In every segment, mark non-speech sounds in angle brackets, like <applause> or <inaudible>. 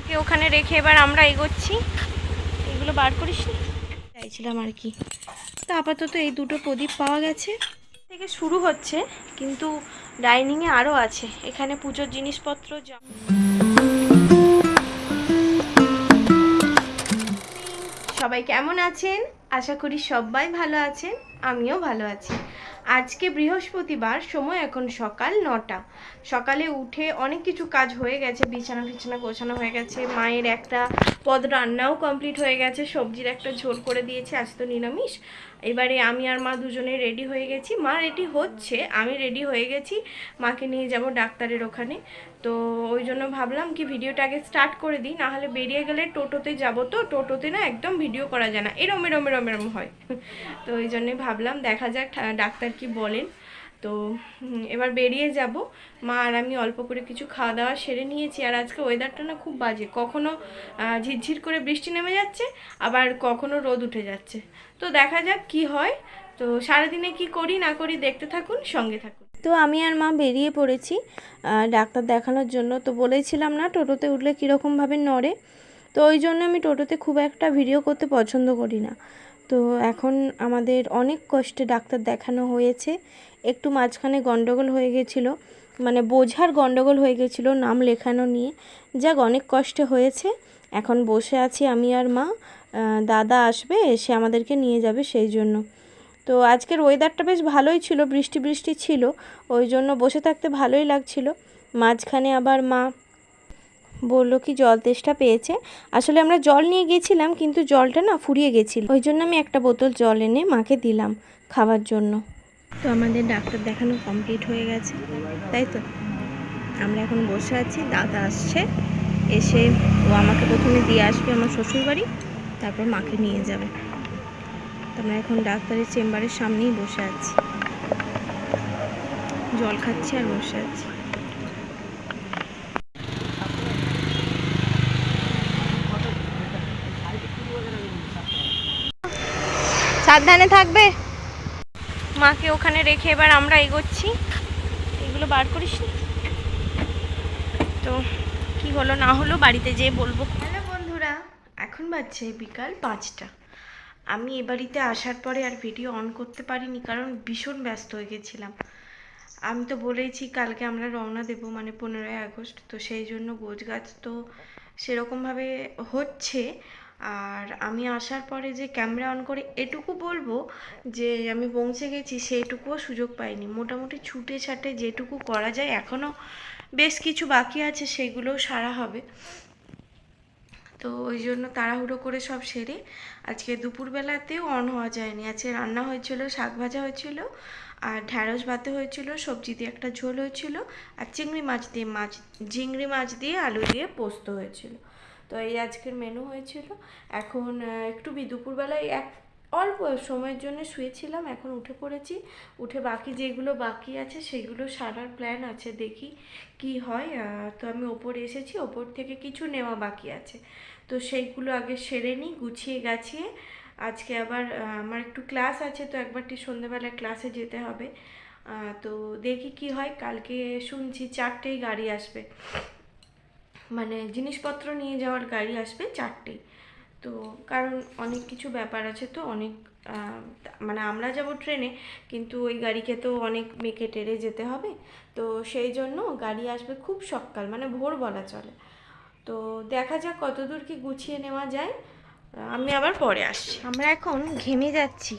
মাকে ওখানে রেখে এবার আমরা এগোচ্ছি। এগুলো বার করিস নি? চাইছিলাম আর কি। তো আপাতত এই দুটো প্রদীপ পাওয়া গেছে। থেকে শুরু হচ্ছে, কিন্তু ডাইনিংয়ে আরও আছে। এখানে পুজোর জিনিসপত্র যা- সবাই কেমন আছেন? আশা করি সবাই ভালো আছেন, আমিও ভালো আছি। আজকে বৃহস্পতিবার, সময় এখন সকাল নটা। সকালে উঠে অনেক কিছু কাজ হয়ে গেছে, বিছানা ফিছানা গোছানো হয়ে গেছে, মায়ের একটা পদ রান্নাও কমপ্লিট হয়ে গেছে, সবজির একটা ঝোল করে দিয়েছে, আজ তো নিরামিষ। এবারে আমি আর মা দুজনে রেডি হয়ে গেছি। মা রেডি হচ্ছে, আমি রেডি হয়ে গেছি, মাকে নিয়ে যাব ডাক্তারের ওখানে। তো ওই জন্য ভাবলাম কি ভিডিওটা আগে স্টার্ট করে দিই না হলে বেরিয়ে গেলে টোটোতে যাব তো, টোটোতে না একদম ভিডিও করা যায় না, এরম এরম এরম এরম হয়। <laughs> তো ওই জন্যই ভাবলাম দেখা যাক ডাক্তার কি বলেন। তো এবার বেরিয়ে যাব। মা আর আমি অল্প করে কিছু খাওয়া দাওয়া সেরে নিয়েছি, আর আজকে ওয়েদারটা না খুব বাজে। কখনো ঝিরঝির করে বৃষ্টি নেমে যাচ্ছে, আবার কখনো রোদ উঠে যাচ্ছে। তো দেখা যাক কি হয়। তো সারাদিনে কি করি না করি দেখতে থাকুন, সঙ্গে থাকুন। তো আমি আর মা বেরিয়ে পড়েছি ডাক্তার দেখানোর জন্য। তো বলেছিলাম না, টোটোতে উঠলে কীরকমভাবে নড়ে। তো ওই জন্য আমি টোটোতে খুব একটা ভিডিও করতে পছন্দ করি না। তো এখন আমাদের অনেক কষ্টে ডাক্তার দেখানো হয়েছে। একটু মাঝখানে গণ্ডগোল হয়ে গেছিল মানে বোঝার গণ্ডগোল হয়ে গেছিল নাম লেখানো নিয়ে। যাক, অনেক কষ্টে হয়েছে। এখন বসে আছি আমি আর মা। দাদা আসবে এসে আমাদেরকে নিয়ে যাবে সেই জন্য। তো আজকের ওয়েদারটা বেশ ভালোই ছিল, বৃষ্টি বৃষ্টি ছিল, ওই জন্য বসে থাকতে ভালোই লাগছিল। মাঝখানে আবার মা বলল, কি জল তেষ্টা পেয়েছে? আসলে আমরা জল নিয়ে গেছিলাম, কিন্তু জলটা না ফুরিয়ে গেছিল। ওই জন্য আমি একটা বোতল জল এনে মাকে দিলাম খাওয়ার জন্য। তো আমাদের ডাক্তার দেখানো কমপ্লিট হয়ে গেছে, তাই তো? আমরা এখন বসে আছি, দাদা আসছে, এসে ও আমাকে প্রথমে দিয়ে আসবে আমার শ্বশুরবাড়ি, তারপর মাকে নিয়ে যাবে। আমরা এখন ডাক্তারের চেম্বারের সামনেই বসে আছি। জল খাচ্ছি আর বসে আছি। সাবধানে থাকবে? মাকে ওখানে রেখে এবার আমরা এগোচ্ছি। এগুলো বার করিস? তো কি হলো না হলো বাড়িতে যেয়ে বলব। হ্যালো বন্ধুরা, এখন বাজছে বিকাল পাঁচটা। আমি এ বাড়িতে আসার পরে আর ভিডিও অন করতে পারিনি, কারণ ভীষণ ব্যস্ত হয়ে গেছিলাম। আমি তো বলেইছি কালকে আমরা রওনা দেবো মানে পনেরোই আগস্ট, তো সেই জন্য গোছগাছ তো সেরকমভাবে হচ্ছে। আর আমি আসার পরে যে ক্যামেরা অন করে এটুকু বলব যে আমি পৌঁছে গেছি, সেইটুকুও সুযোগ পাইনি। মোটামুটি ছুটে ছাটে যেটুকু করা যায় এখনও বেশ কিছু বাকি আছে, সেগুলোও সারা হবে। তো ওই জন্য তাড়াহুড়ো করে সব সেরে আজকে দুপুরবেলাতেও অন হওয়া যায়নি। আজকে রান্না হয়েছিল, শাক ভাজা হয়েছিল আর ঢ্যাঁড়স ভাতে হয়েছিল, সবজি দিয়ে একটা ঝোল হয়েছিল আর চিংড়ি মাছ দিয়ে মাছ, চিংড়ি মাছ দিয়ে আলু দিয়ে পোস্ত হয়েছিল। তো এই আজকের মেনু হয়েছিল। এখন একটু দুপুরবেলায় এক অল্প সময়ের জন্য শুয়েছিলাম, এখন উঠে পড়েছি। উঠে বাকি যেগুলো বাকি আছে, সেগুলো সারার প্ল্যান আছে, দেখি কি হয়। তো আমি ওপরে এসেছি, ওপর থেকে কিছু নেওয়া বাকি আছে। তো সেইগুলো আগে সেরে নিই, গুছিয়ে গাছিয়ে। আজকে আবার আমার একটু ক্লাস আছে, তো একবারটি সন্ধ্যেবেলায় ক্লাসে যেতে হবে। তো দেখি কি হয়, কালকে শুনছি চারটেই গাড়ি আসবে। মানে জিনিসপত্র নিয়ে যাওয়ার গাড়ি আসবে চারটেই। তো কারণ অনেক কিছু ব্যাপার আছে তো অনেক মানে আমরা যাব ট্রেনে, কিন্তু ওই গাড়িকে তো অনেক মেকে টেরে যেতে হবে। তো সেই জন্য গাড়ি আসবে খুব সকাল মানে ভোর বলা চলে। তো দেখা যাক কতদূর কি গুছিয়ে নেওয়া যায়। আমি আবার পরে আসছি। আমরা এখন ঘেমে যাচ্ছি।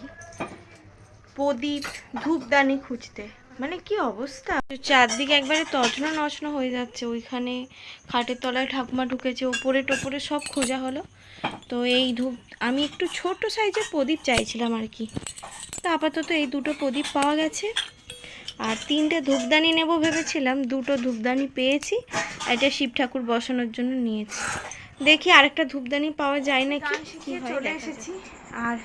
প্রদীপ ধূপদানি খুঁজতে। মানে কি অবস্থা? চারদিকে একবারে তছনো নছনো হয়ে যাচ্ছে। ওইখানে খাটের তলায় ঠাকুমা ঢুকেছে ওপরে টোপরে সব খোঁজা হলো। তো এই ধূপ আমি একটু ছোট সাইজের প্রদীপ চাইছিলাম আর কি। তো আপাতত এই দুটো প্রদীপ পাওয়া গেছে। আর তিনটে ধূপদানি নেব ভেবেছিলাম দুটো ধূপদানি পেয়েছি এটা শিব ঠাকুর বসানোর জন্য নিয়েছি। দেখি আরেকটা ধূপদানি পাওয়া যায় নাকি? কি হয় এসেছি। আর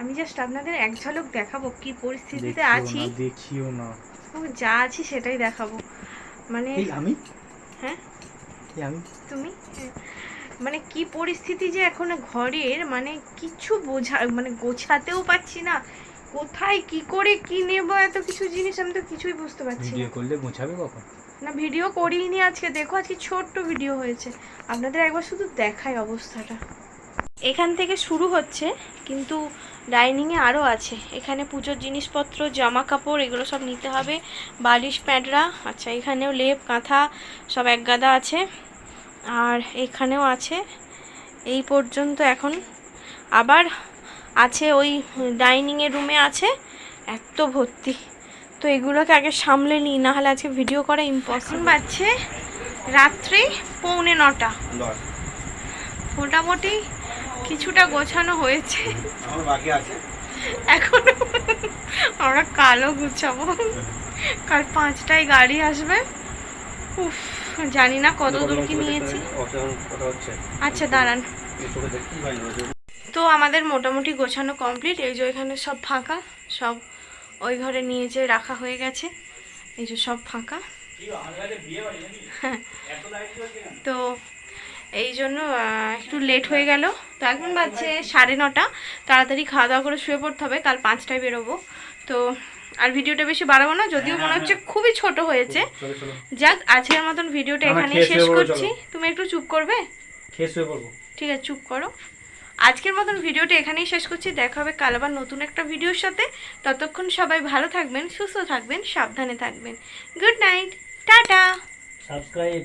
আমি জাস্ট আপনাদের এক ঝলক দেখাবো কি পরিস্থিতিতে আছি। দেখিও না। ও যা আছি সেটাই দেখাবো। মানে আমি? হ্যাঁ? আমি? তুমি? মানে কি পরিস্থিতি যে এখন ঘরের মানে কিছু বোঝা মানে গোছাতেও পাচ্ছি না। কোথায় কি করে কি নেব এত কিছু জিনিস আমি তো কিছুই বুঝতে পারছি না। ভিডিও করলে গোছাবে কখন? না ভিডিও করিনি আজকে দেখো আজকে ছোট্ট ভিডিও হয়েছে। আপনাদের একবার শুধু দেখাই অবস্থাটা। এখান থেকে শুরু হচ্ছে কিন্তু ডাইনিংয়ে আরও আছে। এখানে পুজোর জিনিসপত্র জামা কাপড় এগুলো সব নিতে হবে। বালিশ প্যাডরা আচ্ছা এখানেও লেপ কাঁথা সব এক গাদা আছে। আর এখানেও আছে। এই পর্যন্ত এখন। আবার আছে ওই ডাইনিংয়ের রুমে আছে। এত ভর্তি। তো এগুলোকে আগে সামলে নিই না হলে আজকে ভিডিও করা ইম্পসিবল বাজছে রাত্রি পৌনে নটা। মোটামুটি কিছুটা গোছানো হয়েছে। আমার বাকি আছে? এখন আমরা কালো গুছাবো। কাল পাঁচটায় গাড়ি আসবে। উফ জানি না কত দূর কি নিয়েছি। আচ্ছা দাঁড়ান। তো আমাদের মোটামুটি গোছানো কমপ্লিট। এই যে এখানে সব ফাঁকা সব ওই ঘরে নিয়ে যে রাখা হয়ে গেছে। এই যে সব ফাঁকা। হ্যাঁ। তো এই জন্য একটু লেট হয়ে গেল। তো এখন বাজছে সাড়ে নটা। তাড়াতাড়ি খাওয়া দাওয়া করে শুয়ে পড়তে হবে। কাল পাঁচটায় বেরোবো। তো আর ভিডিওটা বেশি বাড়াবো না যদিও মনে হচ্ছে খুবই ছোট হয়েছে। যাক আজকের মতন ভিডিওটা এখানেই শেষ করছি। তুমি একটু চুপ করবে? ঠিক আছে চুপ করো। আজকের মতন ভিডিওটা এখানেই শেষ করছি। দেখা হবে কাল আবার নতুন একটা ভিডিওর সাথে। ততক্ষণ সবাই ভালো থাকবেন সুস্থ থাকবেন সাবধানে থাকবেন। Good night tata. সাবস্ক্রাইব